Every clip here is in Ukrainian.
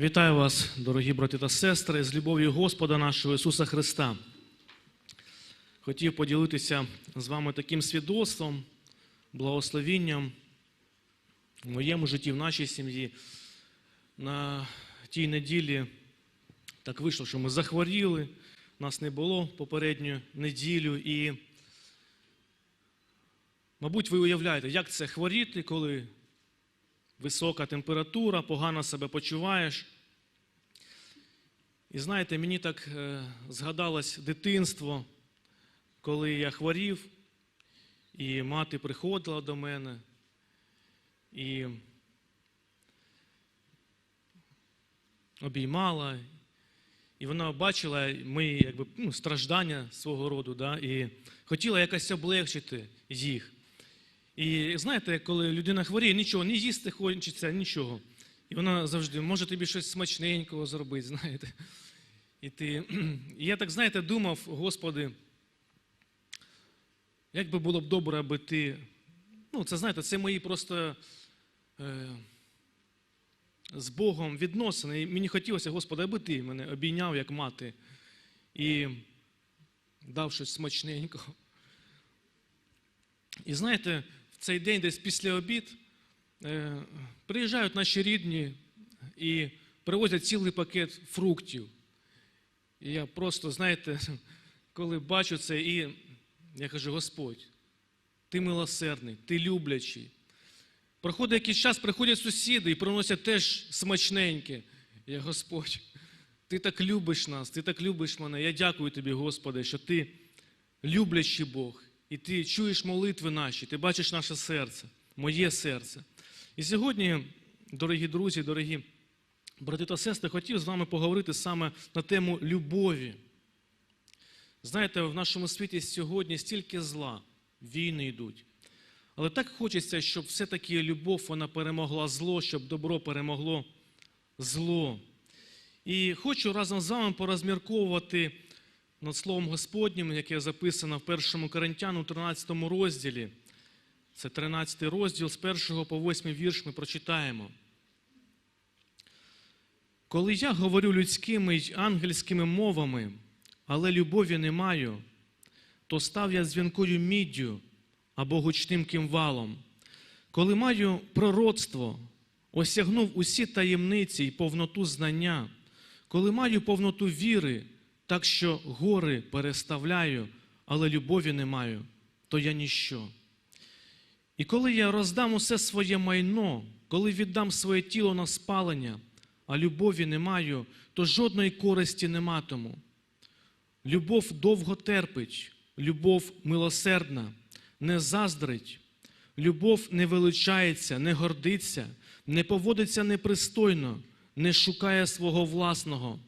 Вітаю вас, дорогі брати та сестри, з любов'ю Господа нашого Ісуса Христа. Хотів поділитися з вами таким свідоцтвом, благословінням в моєму житті, в нашій сім'ї. На тій неділі так вийшло, що ми захворіли, нас не було попередню неділю. І, мабуть, ви уявляєте, як це хворіти, коли висока температура, погано себе почуваєш. І знаєте, мені так е, згадалось дитинство, коли я хворів, і мати приходила до мене. І обіймала, і вона бачила мої якби, ну, страждання свого роду, да, і хотіла якось облегчити їх. І знаєте, коли людина хворіє, нічого, не їсти хочеться, нічого. І вона завжди може тобі щось смачненького зробити, знаєте. І ти... і я так, знаєте, думав, Господи, як би було б добре, аби ти. Ну, це знаєте, це мої просто е... з Богом відносини. І мені хотілося, Господи, аби ти мене обійняв, як мати, і дав щось смачненького. І знаєте, цей день, десь після обід, е, приїжджають наші рідні і привозять цілий пакет фруктів. І я просто, знаєте, коли бачу це, і я кажу: Господь, ти милосердний, ти люблячий. Проходить якийсь час, приходять сусіди і приносять теж смачненьке. Я, Господь, ти так любиш нас, ти так любиш мене. Я дякую тобі, Господи, що ти люблячий Бог. І ти чуєш молитви наші, ти бачиш наше серце, моє серце. І сьогодні, дорогі друзі, дорогі брати та сестри, хотів з вами поговорити саме на тему любові. Знаєте, в нашому світі сьогодні стільки зла, війни йдуть. Але так хочеться, щоб все-таки любов вона перемогла зло, щоб добро перемогло зло. І хочу разом з вами порозмірковувати над Словом Господнім, яке записано в 1 Коринтяну, 13 розділі. Це 13 розділ з 1 по 8 вірш ми прочитаємо. Коли я говорю людськими й ангельськими мовами, але любові не маю, то став я дзвінкою міддю або гучним кимвалом. Коли маю пророцтво, осягнув усі таємниці й повноту знання, коли маю повноту віри, так що гори переставляю, але любові не маю, то я ніщо. І коли я роздам усе своє майно, коли віддам своє тіло на спалення, а любові не маю, то жодної користі не матиму. Любов довго терпить, любов милосердна, не заздрить, любов не величається, не гордиться, не поводиться непристойно, не шукає свого власного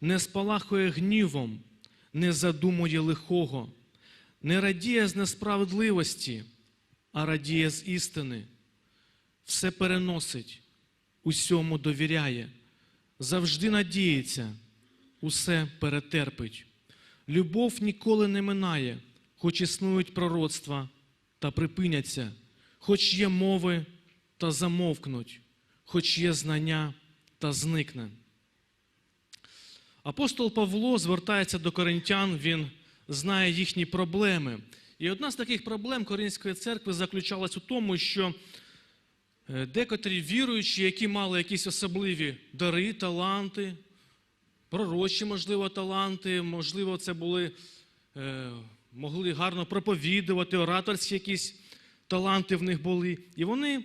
не спалахує гнівом, не задумує лихого, не радіє з несправедливості, а радіє з істини, все переносить, усьому довіряє, завжди надіється, усе перетерпить. Любов ніколи не минає, хоч існують пророцтва та припиняться, хоч є мови та замовкнуть, хоч є знання та зникне. Апостол Павло звертається до коринтян, він знає їхні проблеми. І одна з таких проблем Коринської церкви заключалась у тому, що декотрі віруючі, які мали якісь особливі дари, таланти, пророчі, можливо, таланти, можливо, це були, могли гарно проповідувати, ораторські якісь таланти в них були. І вони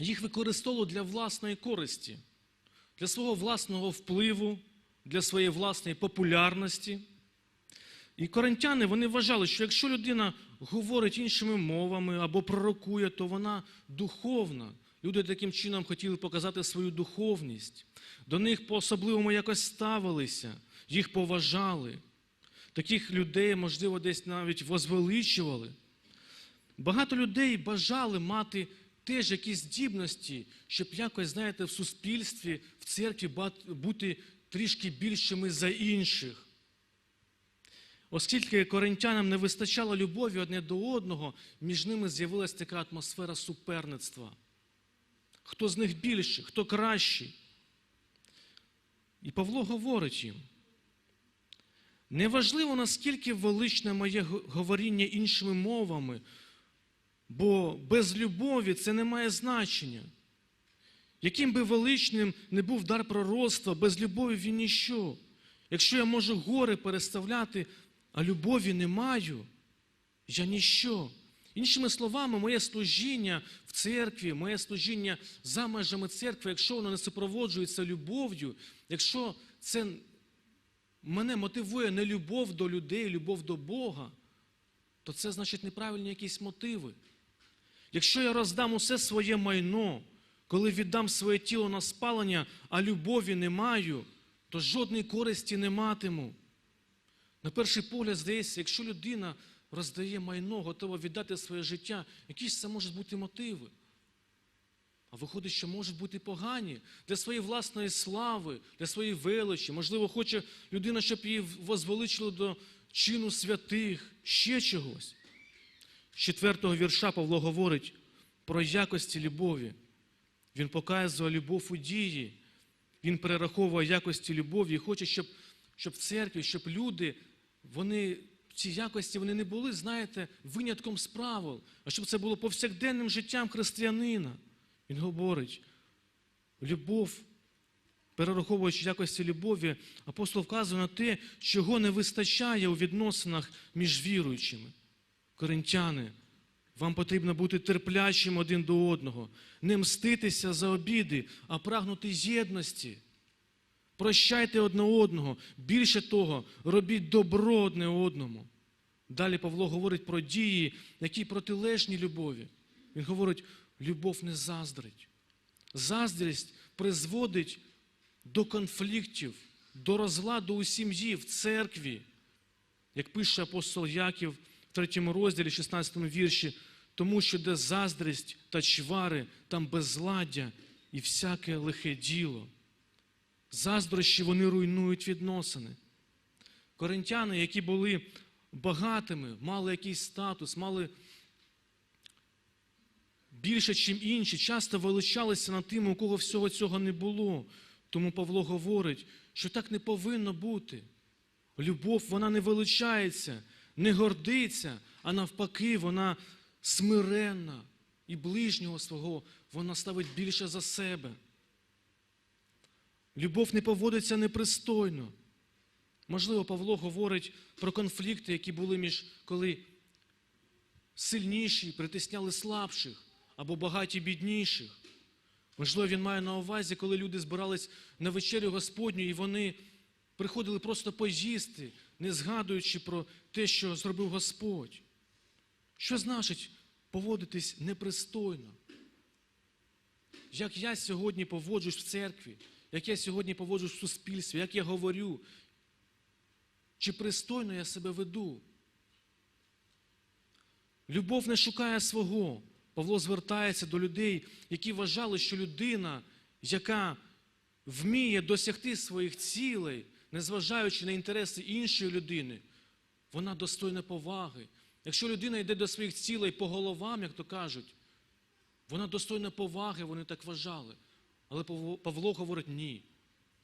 їх використовували для власної користі, для свого власного впливу для своєї власної популярності. І коринтяни вони вважали, що якщо людина говорить іншими мовами або пророкує, то вона духовна. Люди таким чином хотіли показати свою духовність. До них по-особливому якось ставилися, їх поважали. Таких людей, можливо, десь навіть возвеличували. Багато людей бажали мати теж якісь здібності, щоб якось, знаєте, в суспільстві, в церкві бути трішки більшими за інших. Оскільки коринтянам не вистачало любові одне до одного, між ними з'явилася така атмосфера суперництва. Хто з них більший, хто кращий. І Павло говорить їм, неважливо, наскільки величне моє говоріння іншими мовами, бо без любові це не має значення. Яким би величним не був дар пророцтва, без любові він ніщо. Якщо я можу гори переставляти, а любові не маю, я ніщо. Іншими словами, моє служіння в церкві, моє служіння за межами церкви, якщо воно не супроводжується любов'ю, якщо це мене мотивує не любов до людей, любов до Бога, то це значить неправильні якісь мотиви. Якщо я роздам усе своє майно, коли віддам своє тіло на спалення, а любові не маю, то жодної користі не матиму. На перший погляд, здається, якщо людина роздає майно, готова віддати своє життя, які ж це можуть бути мотиви? А виходить, що можуть бути погані для своєї власної слави, для своєї величі. Можливо, хоче людина, щоб її возвеличили до чину святих, ще чогось. З четвертого вірша Павло говорить про якості любові. Він показує любов у дії, він перераховує якості любові і хоче, щоб, щоб в церкві, щоб люди, вони, ці якості вони не були, знаєте, винятком з правил, а щоб це було повсякденним життям християнина. Він говорить, любов, перераховуючи якості любові, апостол вказує на те, чого не вистачає у відносинах між віруючими. Коринтяни, вам потрібно бути терплячим один до одного, не мститися за обіди, а прагнути єдності. Прощайте одне одного. Більше того, робіть добро одне одному. Далі Павло говорить про дії, які протилежні любові. Він говорить, любов не заздрить. Заздрість призводить до конфліктів, до розладу у сім'ї, в церкві. Як пише апостол Яків в 3 розділі, 16 вірші, тому що де заздрість та чвари, там безладдя і всяке лихе діло. Заздрощі вони руйнують відносини. Коринтяни, які були багатими, мали якийсь статус, мали більше, ніж інші, часто величалися над тим, у кого всього цього не було. Тому Павло говорить, що так не повинно бути. Любов, вона не величається, не гордиться, а навпаки, вона смиренна і ближнього свого вона ставить більше за себе. Любов не поводиться непристойно. Можливо, Павло говорить про конфлікти, які були між коли сильніші притисняли слабших або багаті бідніших. Можливо, він має на увазі, коли люди збирались на вечерю Господню, і вони приходили просто поїсти, не згадуючи про те, що зробив Господь. Що значить поводитись непристойно? Як я сьогодні поводжусь в церкві, як я сьогодні поводжусь в суспільстві, як я говорю, чи пристойно я себе веду? Любов не шукає свого. Павло звертається до людей, які вважали, що людина, яка вміє досягти своїх цілей, незважаючи на інтереси іншої людини, вона достойна поваги. Якщо людина йде до своїх цілей по головам, як то кажуть, вона достойна поваги, вони так вважали. Але Павло- говорить, ні,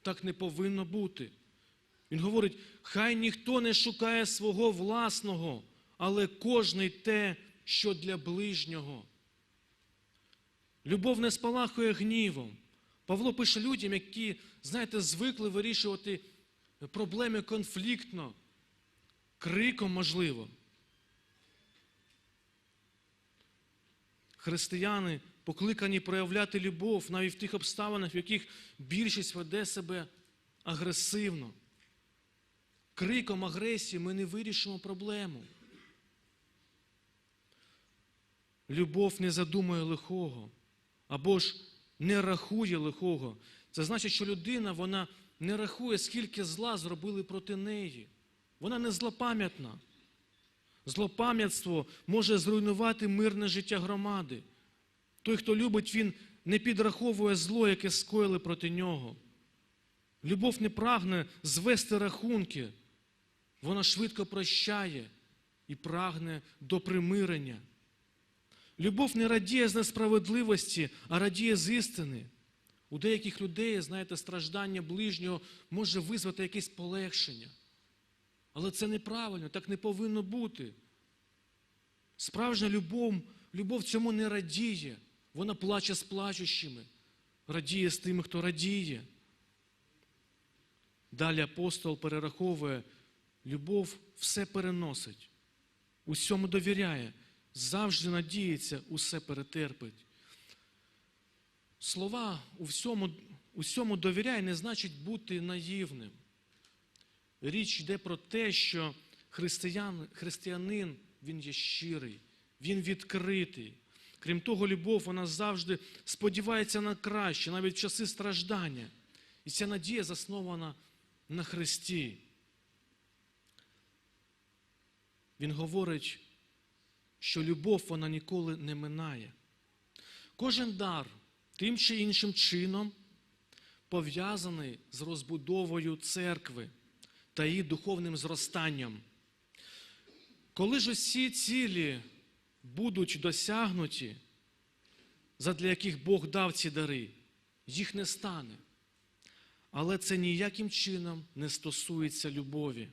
так не повинно бути. Він говорить, хай ніхто не шукає свого власного, але кожний те, що для ближнього. Любов не спалахує гнівом. Павло пише людям, які, знаєте, звикли вирішувати проблеми конфліктно, криком можливо. Християни покликані проявляти любов навіть в тих обставинах, в яких більшість веде себе агресивно. Криком агресії ми не вирішимо проблему. Любов не задумує лихого або ж не рахує лихого. Це значить, що людина вона не рахує, скільки зла зробили проти неї. Вона не злопам'ятна. Злопам'ятство може зруйнувати мирне життя громади. Той, хто любить, він не підраховує зло, яке скоїли проти нього. Любов не прагне звести рахунки, вона швидко прощає і прагне до примирення. Любов не радіє з несправедливості, а радіє з істини. У деяких людей, знаєте, страждання ближнього може визвати якесь полегшення. Але це неправильно, так не повинно бути. Справжня любов, любов цьому не радіє. Вона плаче з плачущими, радіє з тими, хто радіє. Далі апостол перераховує, любов все переносить, усьому довіряє, завжди надіється, усе перетерпить. Слова у усьому довіряє не значить бути наївним. Річ йде про те, що християн, християнин він є щирий, він відкритий. Крім того, любов вона завжди сподівається на краще, навіть в часи страждання. І ця надія заснована на Христі. Він говорить, що любов вона ніколи не минає. Кожен дар тим чи іншим чином пов'язаний з розбудовою церкви та її духовним зростанням. Коли ж усі цілі будуть досягнуті, задля яких Бог дав ці дари, їх не стане. Але це ніяким чином не стосується любові.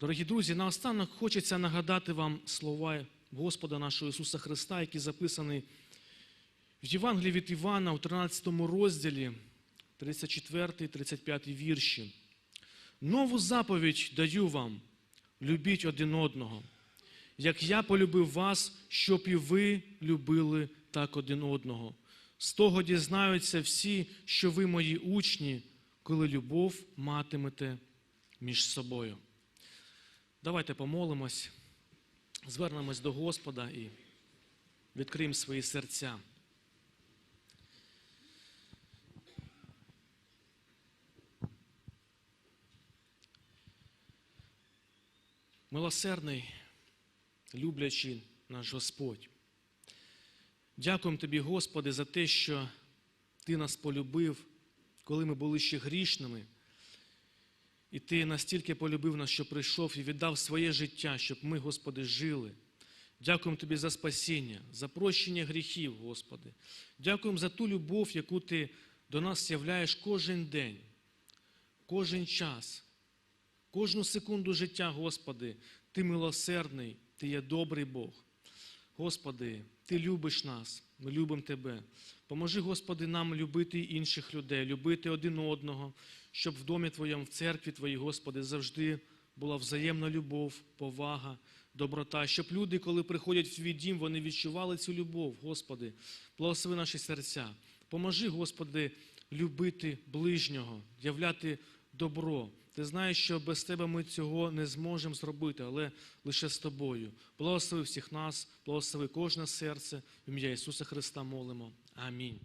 Дорогі друзі, наостанок хочеться нагадати вам слова Господа нашого Ісуса Христа, які записані в Євангелії від Івана у 13 розділі, 34-35 вірші. Нову заповідь даю вам, любіть один одного, як я полюбив вас, щоб і ви любили так один одного. З того дізнаються всі, що ви мої учні, коли любов матимете між собою. Давайте помолимось, звернемось до Господа і відкриємо свої серця. Милосердний, люблячий наш Господь. Дякуємо Тобі, Господи, за те, що Ти нас полюбив, коли ми були ще грішними. І Ти настільки полюбив нас, що прийшов і віддав своє життя, щоб ми, Господи, жили. Дякуємо Тобі за спасіння, за прощення гріхів, Господи. Дякуємо за ту любов, яку Ти до нас являєш кожен день, кожен час, кожну секунду життя, Господи. Ти милосердний, Ти є добрий Бог. Господи, Ти любиш нас, ми любимо Тебе. Поможи, Господи, нам любити інших людей, любити один одного, щоб в домі Твоєму, в церкві Твоїй, Господи, завжди була взаємна любов, повага, доброта, щоб люди, коли приходять в Твій дім, вони відчували цю любов, Господи, благослови наші серця. Поможи, Господи, любити ближнього, являти добро. Ти знаєш, що без тебе ми цього не зможемо зробити, але лише з тобою. Благослови всіх нас, благослови кожне серце. В ім'я Ісуса Христа молимо. Амінь.